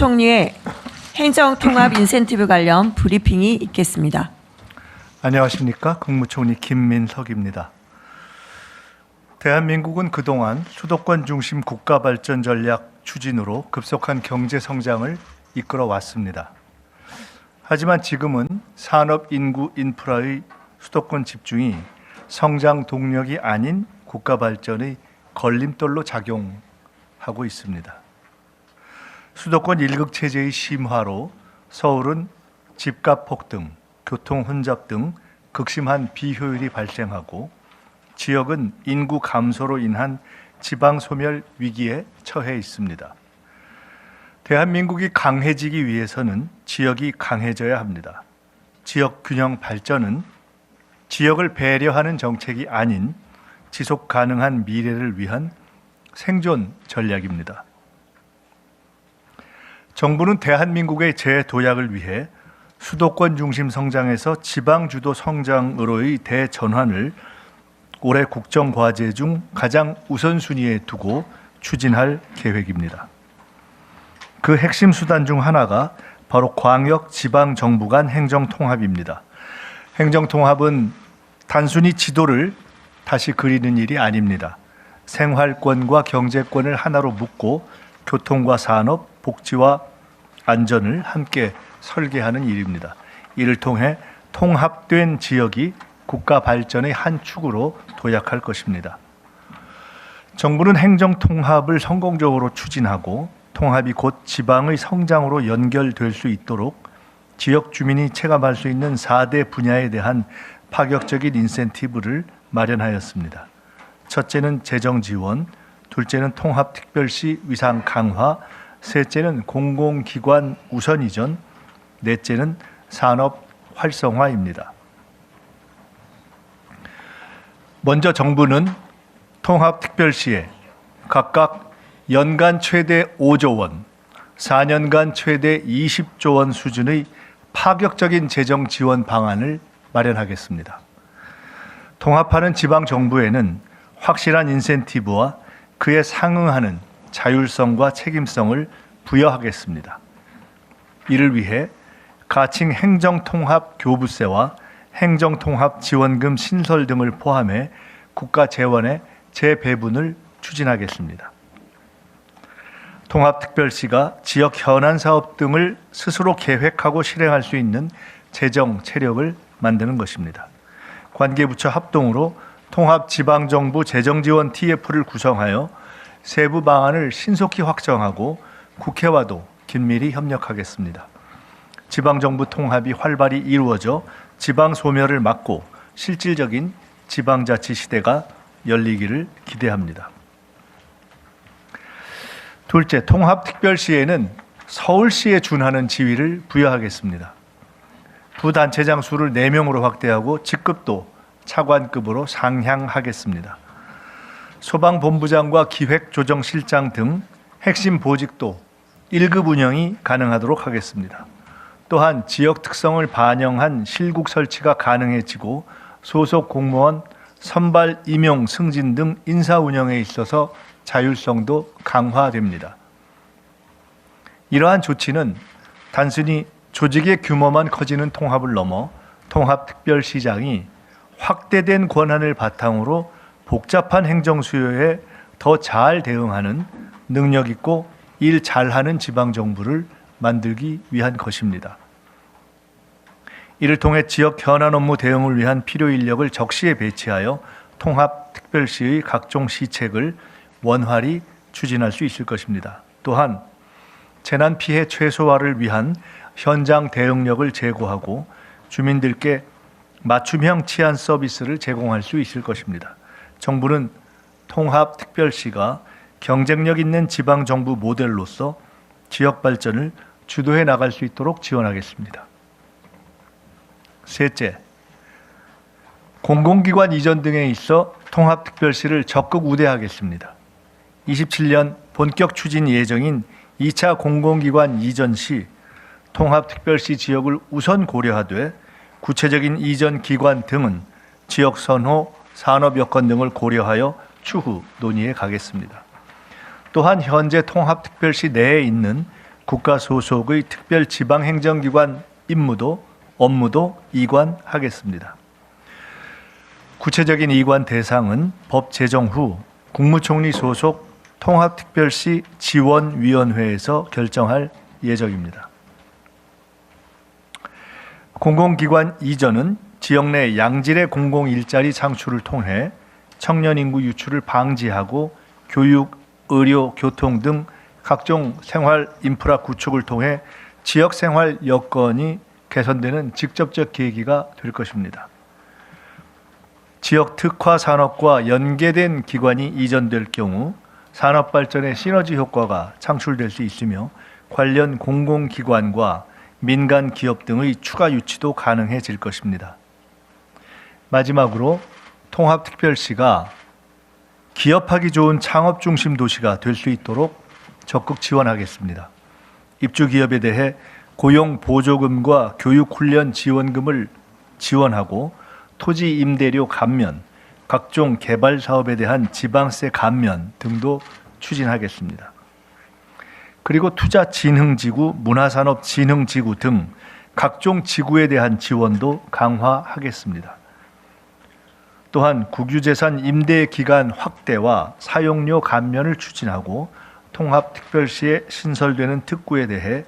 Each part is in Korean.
국무총리의 행정통합 인센티브 관련 브리핑이 있겠습니다. 안녕하십니까 국무총리 김민석입니다. 대한민국은 그동안 수도권 중심 국가 발전 전략 추진으로 급속한 경제 성장을 이끌어 왔습니다. 하지만 지금은 산업 인구 인프라의 수도권 집중이 성장 동력이 아닌 국가 발전의 걸림돌로 작용하고 있습니다. 수도권 일극 체제의 심화로 서울은 집값 폭등, 교통 혼잡 등 극심한 비효율이 발생하고 지역은 인구 감소로 인한 지방 소멸 위기에 처해 있습니다. 대한민국이 강해지기 위해서는 지역이 강해져야 합니다. 지역 균형 발전은 지역을 배려하는 정책이 아닌 지속 가능한 미래를 위한 생존 전략입니다. 정부는 대한민국의 재도약을 위해 수도권 중심 성장에서 지방 주도 성장으로의 대전환을 올해 국정 과제 중 가장 우선순위에 두고 추진할 계획입니다. 그 핵심 수단 중 하나가 바로 광역 지방 정부 간 행정 통합입니다. 행정 통합은 단순히 지도를 다시 그리는 일이 아닙니다. 생활권과 경제권을 하나로 묶고 교통과 산업, 복지와 안전을 함께 설계하는 일입니다. 이를 통해 통합된 지역이 국가 발전의 한 축으로 도약할 것입니다. 정부는 행정 통합을 성공적으로 추진하고 통합이 곧 지방의 성장으로 연결될 수 있도록 지역 주민이 체감할 수 있는 4대 분야에 대한 파격적인 인센티브를 마련하였습니다. 첫째는 재정 지원, 둘째는 통합 특별시 위상 강화, 셋째는 공공기관 우선 이전, 넷째는 산업 활성화입니다. 먼저 정부는 통합 특별시에 각각 연간 최대 5조 원, 4년간 최대 20조 원 수준의 파격적인 재정 지원 방안을 마련하겠습니다. 통합하는 지방 정부에는 확실한 인센티브와 그에 상응하는 자율성과 책임성을 부여하겠습니다. 이를 위해 가칭 행정통합 교부세와 행정통합 지원금 신설 등을 포함해 국가 재원의 재배분을 추진하겠습니다. 통합특별시가 지역 현안 사업 등을 스스로 계획하고 실행할 수 있는 재정 체력을 만드는 것입니다. 관계부처 합동으로 통합지방정부 재정지원 TF를 구성하여 세부 방안을 신속히 확정하고 국회와도 긴밀히 협력하겠습니다. 지방정부 통합이 활발히 이루어져 지방 소멸을 막고 실질적인 지방자치 시대가 열리기를 기대합니다. 둘째, 통합특별시에는 서울시에 준하는 지위를 부여하겠습니다. 부단체장 수를 4명으로 확대하고 직급도 차관급으로 상향하겠습니다. 소방본부장과 기획조정실장 등 핵심 보직도 1급 운영이 가능하도록 하겠습니다. 또한 지역 특성을 반영한 실국 설치가 가능해지고 소속 공무원 선발 임용 승진 등 인사 운영에 있어서 자율성도 강화됩니다. 이러한 조치는 단순히 조직의 규모만 커지는 통합을 넘어 통합특별시장이 확대된 권한을 바탕으로 복잡한 행정 수요에 더 잘 대응하는 능력 있고 일 잘하는 지방 정부를 만들기 위한 것입니다. 이를 통해 지역 현안 업무 대응을 위한 필요 인력을 적시에 배치하여 통합 특별시의 각종 시책을 원활히 추진할 수 있을 것입니다. 또한 재난 피해 최소화를 위한 현장 대응력을 제고하고 주민들께 맞춤형 치안 서비스를 제공할 수 있을 것입니다. 정부는 통합 특별시가 경쟁력 있는 지방 정부 모델로서 지역 발전을 주도해 나갈 수 있도록 지원하겠습니다. 셋째, 공공기관 이전 등에 있어 통합특별시를 적극 우대하겠습니다. 27년 본격 추진 예정인 2차 공공기관 이전 시 통합특별시 지역을 우선 고려하되 구체적인 이전 기관 등은 지역 선호, 산업 여건 등을 고려하여 추후 논의해 가겠습니다. 또한 현재 통합특별시 내에 있는 국가 소속의 특별 지방 행정기관 임무도 업무도 이관하겠습니다. 구체적인 이관 대상은 법 제정 후 국무총리 소속 통합특별시 지원위원회에서 결정할 예정입니다. 공공기관 이전은 지역 내 양질의 공공 일자리 창출을 통해 청년 인구 유출을 방지하고 교육, 의료, 교통 등 각종 생활 인프라 구축을 통해 지역 생활 여건이 개선되는 직접적 계기가 될 것입니다. 지역 특화 산업과 연계된 기관이 이전될 경우 산업 발전의 시너지 효과가 창출될 수 있으며 관련 공공기관과 민간 기업 등의 추가 유치도 가능해질 것입니다. 마지막으로 통합특별시가 기업하기 좋은 창업 중심 도시가 될 수 있도록 적극 지원하겠습니다. 입주 기업에 대해 고용 보조금과 교육 훈련 지원금을 지원하고 토지 임대료 감면, 각종 개발 사업에 대한 지방세 감면 등도 추진하겠습니다. 그리고 투자 진흥지구, 문화산업 진흥지구 등 각종 지구에 대한 지원도 강화하겠습니다. 또한 국유재산 임대 기간 확대와 사용료 감면을 추진하고 통합특별시에 신설되는 특구에 대해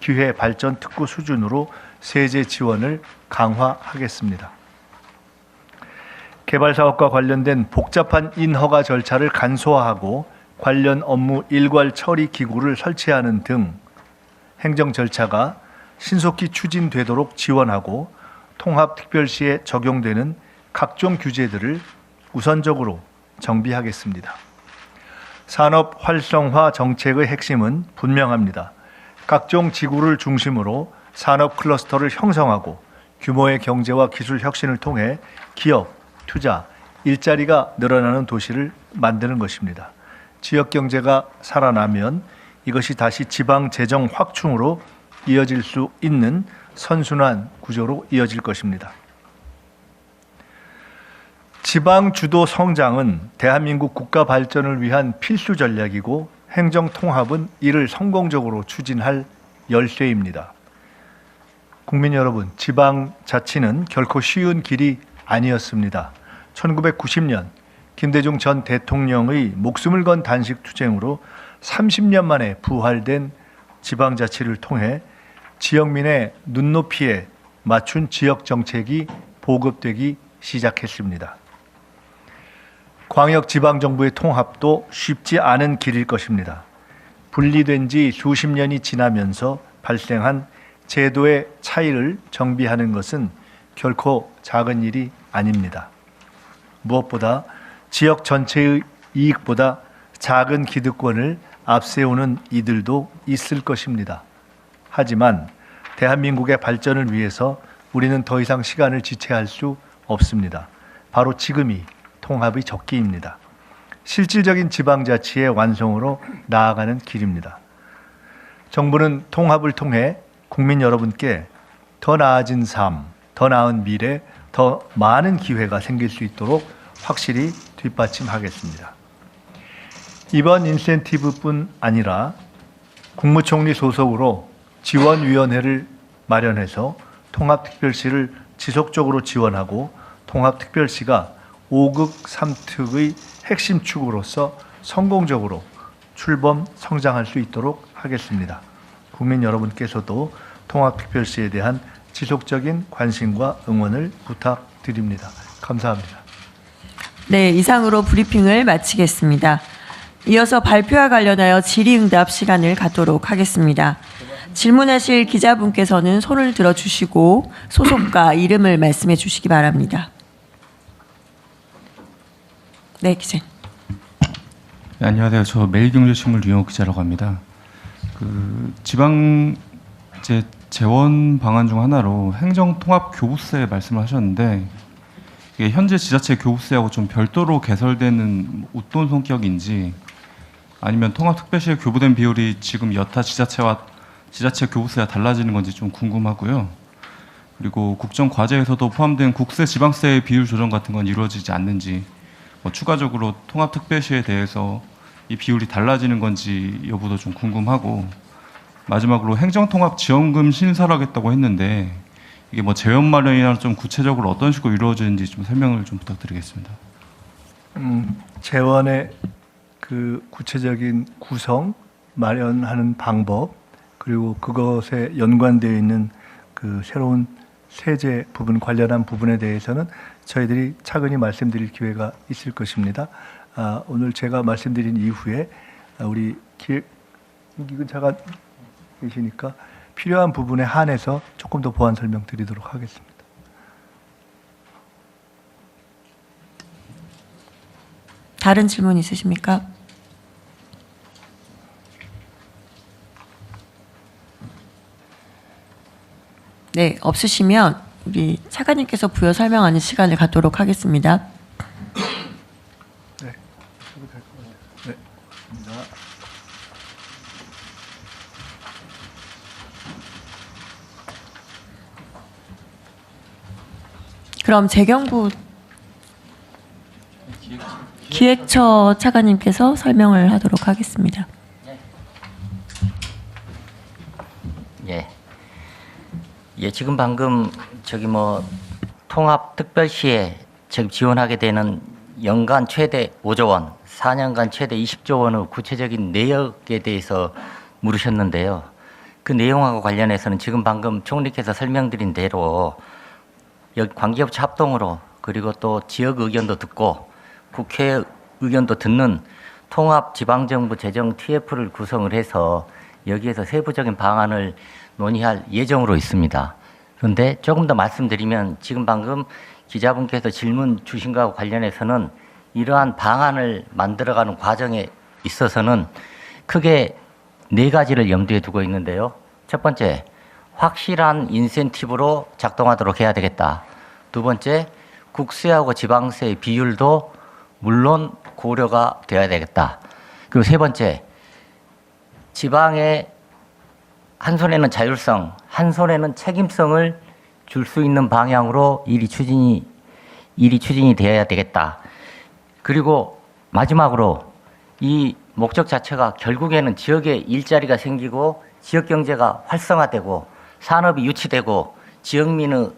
기회 발전 특구 수준으로 세제 지원을 강화하겠습니다. 개발 사업과 관련된 복잡한 인허가 절차를 간소화하고 관련 업무 일괄 처리 기구를 설치하는 등 행정 절차가 신속히 추진되도록 지원하고 통합특별시에 적용되는 각종 규제들을 우선적으로 정비하겠습니다. 산업 활성화 정책의 핵심은 분명합니다. 각종 지구를 중심으로 산업 클러스터를 형성하고 규모의 경제와 기술 혁신을 통해 기업, 투자, 일자리가 늘어나는 도시를 만드는 것입니다. 지역 경제가 살아나면 이것이 다시 지방 재정 확충으로 이어질 수 있는 선순환 구조로 이어질 것입니다. 지방 주도 성장은 대한민국 국가 발전을 위한 필수 전략이고 행정 통합은 이를 성공적으로 추진할 열쇠입니다. 국민 여러분, 지방 자치는 결코 쉬운 길이 아니었습니다. 1990년 김대중 전 대통령의 목숨을 건 단식 투쟁으로 30년 만에 부활된 지방 자치를 통해 지역민의 눈높이에 맞춘 지역 정책이 보급되기 시작했습니다. 광역 지방 정부의 통합도 쉽지 않은 길일 것입니다. 분리된 지 수십 년이 지나면서 발생한 제도의 차이를 정비하는 것은 결코 작은 일이 아닙니다. 무엇보다 지역 전체의 이익보다 작은 기득권을 앞세우는 이들도 있을 것입니다. 하지만 대한민국의 발전을 위해서 우리는 더 이상 시간을 지체할 수 없습니다. 바로 지금이 통합의 적기입니다. 실질적인 지방자치의 완성으로 나아가는 길입니다. 정부는 통합을 통해 국민 여러분께 더 나아진 삶, 더 나은 미래, 더 많은 기회가 생길 수 있도록 확실히 뒷받침하겠습니다. 이번 인센티브뿐 아니라 국무총리 소속으로 지원위원회를 마련해서 통합특별시를 지속적으로 지원하고 통합특별시가 5급 3특의 핵심 축으로서 성공적으로 출범 성장할 수 있도록 하겠습니다. 국민 여러분께서도 통합특별시에 대한 지속적인 관심과 응원을 부탁드립니다. 감사합니다. 네, 이상으로 브리핑을 마치겠습니다. 이어서 발표와 관련하여 질의응답 시간을 갖도록 하겠습니다. 질문하실 기자분께서는 손을 들어주시고 소속과 이름을 말씀해 주시기 바랍니다. 네, 기자님. 네, 안녕하세요. 저 매일경제신문 류영욱 기자라고 합니다. 그 지방 제 재원 방안 중 하나로 행정통합 교부세 말씀을 하셨는데 현재 지자체 교부세하고 좀 별도로 개설되는 웃돈 성격인지 아니면 통합특별시에 교부된 비율이 지금 여타 지자체와 지자체 교부세가 달라지는 건지 좀 궁금하고요. 그리고 국정 과제에서도 포함된 국세 지방세 비율 조정 같은 건 이루어지지 않는지 뭐 추가적으로 통합특별시에 대해서 이 비율이 달라지는 건지 여부도 좀 궁금하고 마지막으로 행정통합 지원금 신설을 하겠다고 했는데 이게 뭐 재원 마련이나 좀 구체적으로 어떤 식으로 이루어지는지 좀 설명을 좀 부탁드리겠습니다. 음, 재원의 그 구체적인 구성 마련하는 방법 그리고 그것에 연관되어 있는 그 새로운 세제 부분 관련한 부분에 대해서는 저희들이 차근히 말씀드릴 기회가 있을 것입니다. 아, 오늘 제가 말씀드린 이후에 아, 우리 차관 계시니까 필요한 부분에 한해서 조금 더 보완 설명 드리도록 하겠습니다. 다른 질문 있으십니까? 네, 없으시면 우리 차관님께서 부여 설명하는 시간을 갖도록 하겠습니다. 네. 네. 감사합니다. 그럼 재경부 기획처 차관님께서 설명을 하도록 하겠습니다. 예. 예, 지금 방금 저기 뭐 통합 특별시에 지금 지원하게 되는 연간 최대 5조 원, 4년간 최대 20조 원의 구체적인 내역에 대해서 물으셨는데요. 그 내용하고 관련해서는 지금 방금 총리께서 설명드린 대로 여- 관계업체 합동으로 그리고 또 지역 의견도 듣고 국회 의견도 듣는 통합 지방정부 재정 TF를 구성을 해서 여기에서 세부적인 방안을 논의할 예정으로 있습니다. 그런데 조금 더 말씀드리면 지금 방금 기자분께서 질문 주신 것과 관련해서는 이러한 방안을 만들어가는 과정에 있어서는 크게 네 가지를 염두에 두고 있는데요. 첫 번째, 확실한 인센티브로 작동하도록 해야 되겠다. 두 번째, 국세하고 지방세의 비율도 물론 고려가 되어야 되겠다. 그리고 세 번째, 지방의 한 손에는 자율성, 한 손에는 책임성을 줄 수 있는 방향으로 일이 추진이 일이 추진이 되어야 되겠다. 그리고 마지막으로 이 목적 자체가 결국에는 지역에 일자리가 생기고 지역 경제가 활성화되고 산업이 유치되고 지역민의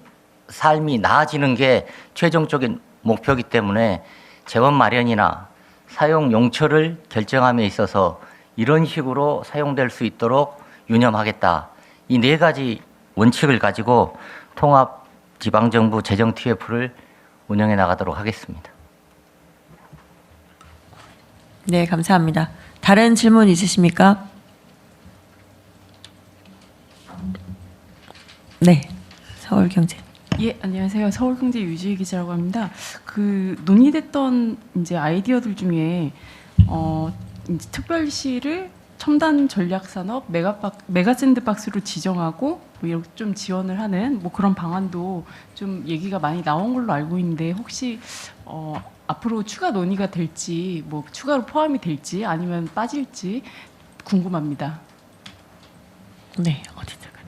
삶이 나아지는 게 최종적인 목표이기 때문에 재원 마련이나 사용 용처를 결정함에 있어서 이런 식으로 사용될 수 있도록 유념하겠다. 이 네 가지 원칙을 가지고 통합 지방정부 재정 TF를 운영해 나가도록 하겠습니다. 네, 감사합니다. 다른 질문 있으십니까? 네, 서울경제. 예, 안녕하세요. 서울경제 유지희 기자라고 합니다. 그 논의됐던 이제 아이디어들 중에 어 이제 특별시를 첨단 전략 산업 메가박 메가샌드 박스로 지정하고 뭐 이렇게 좀 지원을 하는 뭐 그런 방안도 좀 얘기가 많이 나온 걸로 알고 있는데 혹시 어 앞으로 추가 논의가 될지 뭐 추가로 포함이 될지 아니면 빠질지 궁금합니다. 네, 어디다가.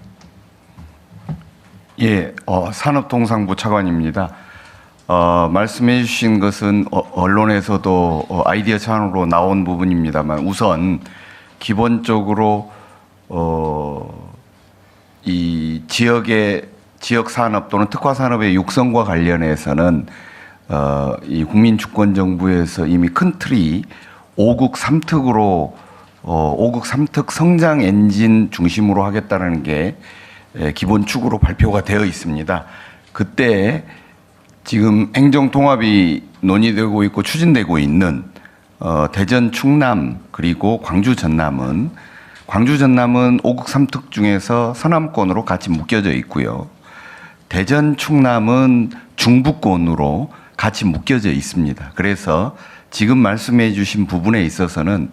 예, 어, 산업통상부 차관입니다. 어, 말씀해 주신 것은 어, 언론에서도 어, 아이디어 차원으로 나온 부분입니다만 우선 기본적으로 어, 이 지역의 지역 산업 또는 특화 산업의 육성과 관련해서는 어, 이 국민 주권 정부에서 이미 큰 틀이 5국 3특으로 어, 5국 3특 성장 엔진 중심으로 하겠다는 게 예, 기본 축으로 발표가 되어 있습니다. 그때 지금 행정 통합이 논의되고 있고 추진되고 있는 어, 대전 충남 그리고 광주 전남은 광주 전남은 5국 3특 중에서 서남권으로 같이 묶여져 있고요. 대전 충남은 중부권으로 같이 묶여져 있습니다. 그래서 지금 말씀해 주신 부분에 있어서는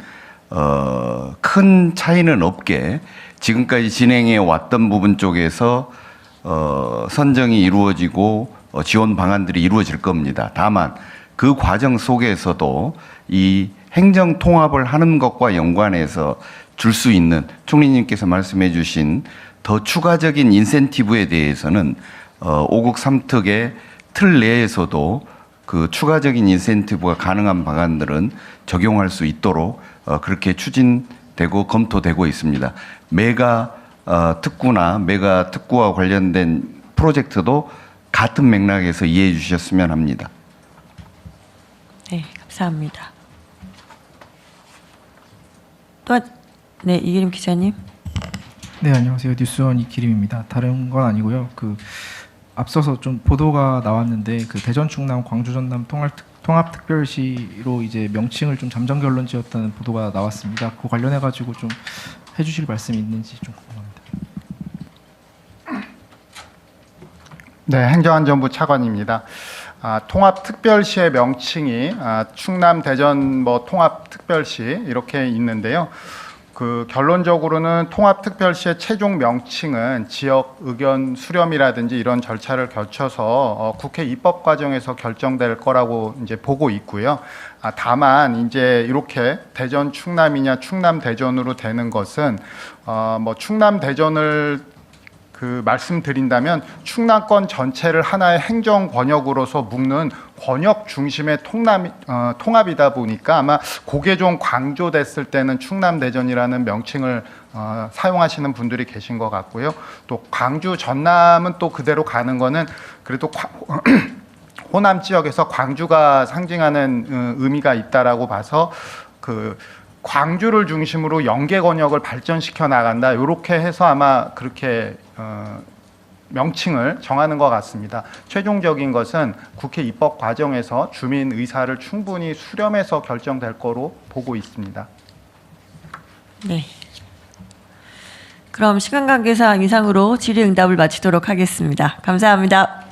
어, 큰 차이는 없게 지금까지 진행해 왔던 부분 쪽에서 어, 선정이 이루어지고 어, 지원 방안들이 이루어질 겁니다. 다만 그 과정 속에서도 이 행정 통합을 하는 것과 연관해서 줄 수 있는 총리님께서 말씀해 주신 더 추가적인 인센티브에 대해서는 어, 5국 3특의 틀 내에서도 그 추가적인 인센티브가 가능한 방안들은 적용할 수 있도록 어, 그렇게 추진될 되고 검토되고 있습니다. 메가 어, 특구나 메가 특구와 관련된 프로젝트도 같은 맥락에서 이해해 주셨으면 합니다. 네, 감사합니다. 또, 한- 네, 이기림 기자님. 네 안녕하세요 뉴스원 이기림입니다. 다른 건 아니고요. 그 앞서서 좀 보도가 나왔는데 그 대전 충남 광주 전남 통합 통합 특별시로 이제 명칭을 좀 잠정 결론 지었다는 보도가 나왔습니다. 그 관련해 가지고 좀 해주실 말씀이 있는지 좀 궁금합니다. 네, 행정안전부 차관입니다. 아, 통합특별시의 명칭이 아, 충남 대전 뭐 통합특별시 이렇게 있는데요. 그 결론적으로는 통합특별시의 최종 명칭은 지역 의견 수렴이라든지 이런 절차를 거쳐서 어, 국회 입법 과정에서 결정될 거라고 이제 보고 있고요. 아, 다만 이제 이렇게 대전 충남이냐 충남 대전으로 되는 것은 어, 뭐 충남 대전을 그 말씀드린다면 충남권 전체를 하나의 행정 권역으로서 묶는 권역 중심의 통남, 어, 통합이다 보니까 아마 좀 강조됐을 때는 충남 대전이라는 명칭을 어, 사용하시는 분들이 계신 것 같고요. 또 광주 전남은 또 그대로 가는 거는 그래도 과- 호남 지역에서 광주가 상징하는 어, 의미가 있다라고 봐서 그 광주를 중심으로 연계 권역을 발전시켜 나간다. 이렇게 해서 아마 그렇게 어, 명칭을 정하는 것 같습니다. 최종적인 것은 국회 입법 과정에서 주민 의사를 충분히 수렴해서 결정될 거로 보고 있습니다. 네. 그럼 시간 관계상 이상으로 질의응답을 마치도록 하겠습니다. 감사합니다.